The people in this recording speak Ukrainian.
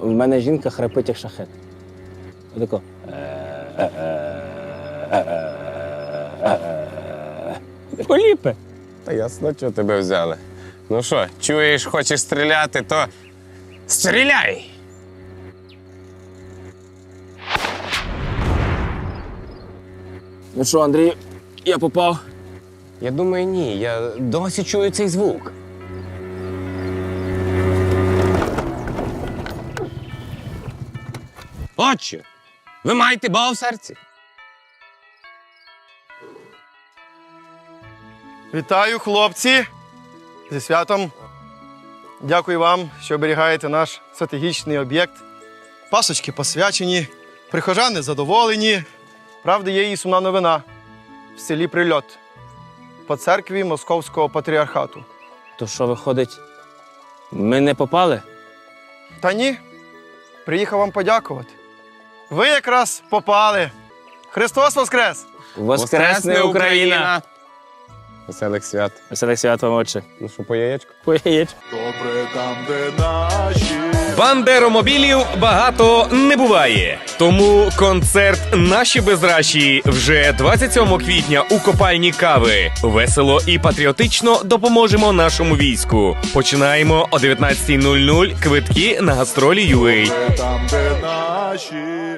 в мене жінка храпить як шахет. Отако. Поліпе. Та ясно, що тебе взяли. Ну що, чуєш, хочеш стріляти, то стріляй! Ну що, Андрій, я попав. Я думаю, ні. Я досі чую цей звук. Отче, ви маєте Бога в серці? Вітаю, хлопці! Зі святом. Дякую вам, що оберігаєте наш стратегічний об'єкт. Пасочки посвячені, прихожани задоволені. Правда, є і сумна новина в селі Прильот по церкві Московського патріархату. То що виходить, ми не попали? Та ні, приїхав вам подякувати. Ви якраз попали. Христос Воскрес! Воскресне Україна! Веселих свят. Веселих свят вам, отче. Ну що, по яєчку? Поїдь. Добре там, де наші. Бандеромобілів багато не буває. Тому концерт Наші безраші вже 27 квітня у копальні кави. Весело і патріотично допоможемо нашому війську. Починаємо о 19.00 квитки на гастролі UA. Там, де наші.